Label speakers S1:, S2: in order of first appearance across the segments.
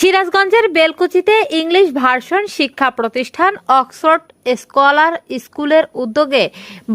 S1: সিরাজগঞ্জের বেলকুচিতে English version শিক্ষা প্রতিষ্ঠান অক্সফোর্ড স্কলার স্কুলের উদ্যোগে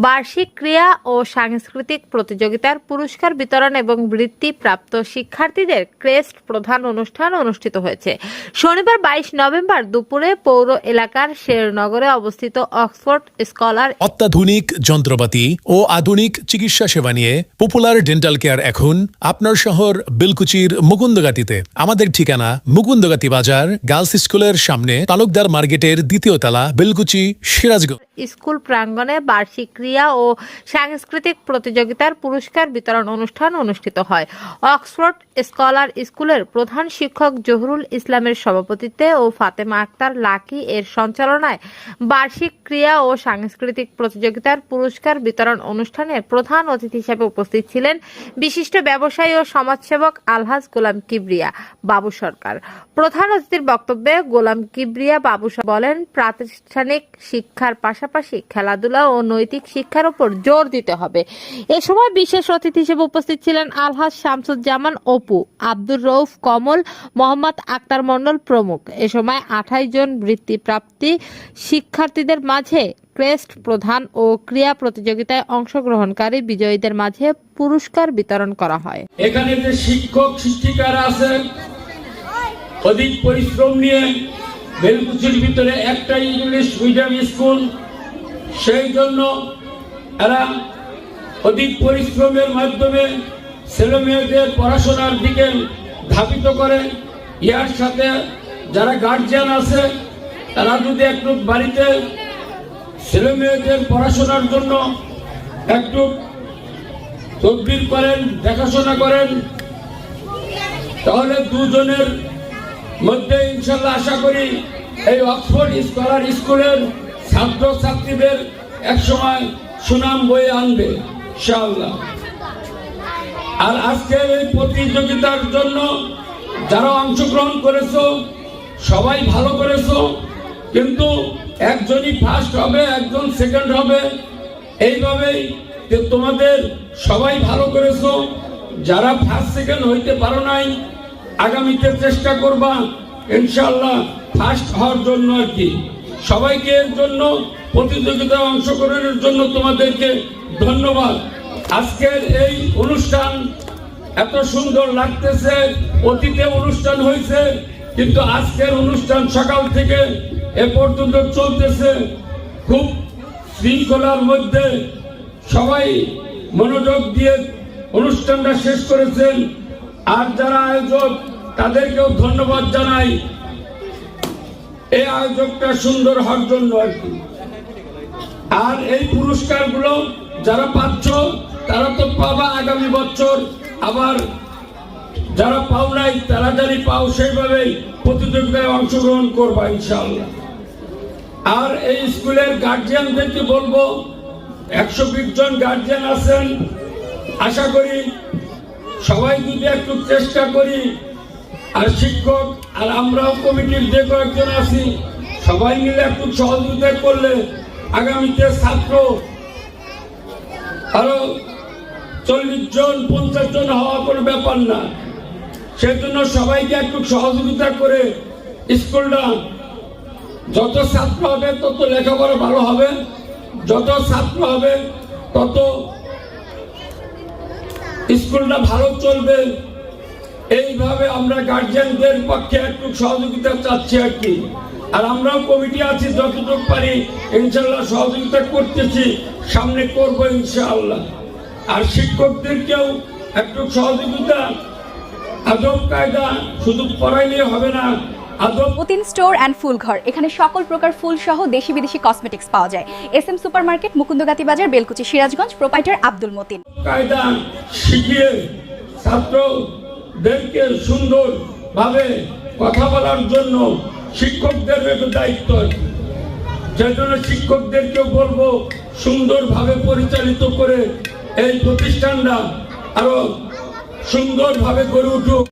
S1: বার্ষিক ক্রিয়া ও সাংস্কৃতিক প্রতিযোগিতার পুরস্কার বিতরণ এবং বৃত্তি প্রাপ্ত শিক্ষার্থীদের ক্রেস্ট প্রধান অনুষ্ঠান অনুষ্ঠিত হয়েছে। শনিবার বাইশ নভেম্বর দুপুরে পৌর এলাকার শেরনগরে অবস্থিত অক্সফোর্ড স্কলার
S2: অত্যাধুনিক যন্ত্রপাতি ও আধুনিক চিকিৎসা সেবা নিয়ে পপুলার ডেন্টাল কেয়ার এখন আপনার শহর বেলকুচির মুকুন্দগাতিতে। আমাদের ঠিকানা মুকুন্দগাতি বাজার গার্লস স্কুলের সামনে তালুকদার মার্কেটের দ্বিতীয় তলা বেলকুচি সিরাজগঞ্জ।
S1: স্কুল প্রাঙ্গণে বার্ষিক ক্রিয়া ও সাংস্কৃতিক প্রতিযোগিতার পুরস্কার বিতরণ অনুষ্ঠান অনুষ্ঠিত হয়। অক্সফোর্ড স্কলার স্কুলের প্রধান শিক্ষক জহুরুল ইসলামের সভাপতিত্বে ও ফাতেমা আক্তার লাকি এর সঞ্চালনায় বার্ষিক ক্রিয়া ও সাংস্কৃতিক প্রতিযোগিতার পুরস্কার বিতরণ অনুষ্ঠানে প্রধান অতিথি হিসেবে উপস্থিত ছিলেন বিশিষ্ট ব্যবসায়ী ও সমাজসেবক আলহাজ গোলাম কিবরিয়া বাবু সরকার। প্রধান অতিথির বক্তব্যে গোলাম কিবরিয়া বাবু বলেন, প্রাতিষ্ঠানিক শিক্ষার পাশাপাশি খেলাধুলা ও নৈতিক শিক্ষার উপর জোর দিতে হবে। এ সময় বিশেষ অতিথি হিসেবে উপস্থিত ছিলেন আলহাজ শামসুজ্জামান অপু, আব্দুর রৌফ কমল, মোহাম্মদ আক্তার মণ্ডল প্রমুখ। এ সময় আঠাশ জন বৃত্তিপ্রাপ্তি শিক্ষার্থীদের মাঝে ক্রেস্ট প্রধান ও ক্রিয়া প্রতিযোগিতায় অংশগ্রহণকারী বিজয়ীদের মাঝে পুরস্কার বিতরণ করা হয়।
S3: এখানে যে শিক্ষক, শিক্ষিকারা আছে অধিক পরিশ্রম নিয়ে বেলকুচির ভিতরে একটা ইংলিশ মিডিয়াম স্কুল সেই জন্য এরা অধিক পরিশ্রমের মাধ্যমে ছেলে মেয়েদের পড়াশোনার দিকে ধাবিত করে। ইয়ার সাথে যারা গার্জিয়ান আছে, তারা যদি একটু বাড়িতে ছেলে মেয়েদের পড়াশোনার জন্য একটু তদবির করেন, দেখাশোনা করেন, তাহলে দুজনের মধ্যে ইনশাল্লাহ আশা করি এই অক্সফোর্ড স্কলার স্কুলের ছাত্র ছাত্রীদের একসময় সুনাম বয়ে আনবে, ইনশাআল্লাহ। আর আজকের এই প্রতিযোগিতার জন্য যারা অংশগ্রহণ করেছ, সবাই ভালো করেছ, কিন্তু একজনই ফার্স্ট হবে, একজন সেকেন্ড হবে, এইভাবেই তোমাদের সবাই ভালো করেছ। যারা ফার্স্ট সেকেন্ড হইতে পারো নাই, আগামীতে চেষ্টা করবা ইনশাল্লাহ ফার্স্ট হওয়ার জন্য আর কি। সবাইকে এর জন্য, প্রতিযোগিতায় অংশগ্রহণের জন্য তোমাদেরকে ধন্যবাদ। আজকের এই অনুষ্ঠান এত সুন্দর লাগতেছে, অতীতে অনুষ্ঠান হয়েছে, কিন্তু আজকের অনুষ্ঠান সকাল থেকে এ পর্যন্ত চলতেছে। খুব শৃঙ্খলার মধ্যে সবাই মনোযোগ দিয়ে অনুষ্ঠানটা শেষ করেছেন। আর যারা আয়োজক, তাদেরকেও ধন্যবাদ জানাই। এই আয়োজকটা সুন্দর হওয়ার জন্য আর কি। আর এই পুরস্কারগুলো যারা পাচ্ছ, তারা তো পাবা আগামী বছর। আবার যারা পাও নাই, তারা জানি পাও, সেইভাবেই প্রতিযোগিতায় অংশগ্রহণ করবা ইনশাআল্লাহ। আর এই স্কুলের গার্জিয়ানদেরকে বলব, একশো বিশ জন গার্জিয়ান আছেন। আশা করি সবাই যদি একটু চেষ্টা করি আর শিক্ষক, আর আমরাও কমিটির যে কয়েকজন আছি, সবাই মিলে একটু সহযোগিতা করলে আগামীতে ছাত্র আরও চল্লিশ জন, পঞ্চাশ জন হওয়া কোনো ব্যাপার না। সেজন্য সবাইকে একটু সহযোগিতা করে স্কুলটা যত ছাত্র হবে, তত লেখাপড়া ভালো হবে। যত ছাত্র হবে, তত স্কুলটা ভালো চলবে। এইভাবে আমরা গার্জিয়ানদের পক্ষে একটু সহযোগিতা চাচ্ছি আর কি। আর আমরাও কমিটি আছি যতটুকু পারি ইনশাল্লাহ সহযোগিতা করতেছি সামনে করব ইনশাআল্লাহ আর শিক্ষকদেরকেও একটু সহযোগিতা আদব কায়দা শুধু পড়াইলে হবে না
S4: মতিন স্টোর অ্যান্ড ফুল ঘর এখানে সকল প্রকার ফুল সহ দেশি বিদেশি কসমেটিক্স পাওয়া যায়। S M super market Mukundagati বাজার বেলকুচি সিরাজগঞ্জ প্রোপাইটার আব্দুল মতিন।
S3: কায়দা শিখিয়ে ছাত্রদেরকে সুন্দর ভাবে কথা বলার জন্য শিক্ষকদের দায়িত্ব আছে। যে জন্য শিক্ষকদেরকে বলব সুন্দরভাবে পরিচালিত করে এই প্রতিষ্ঠানটা আরও সুন্দরভাবে গড়ে উঠুক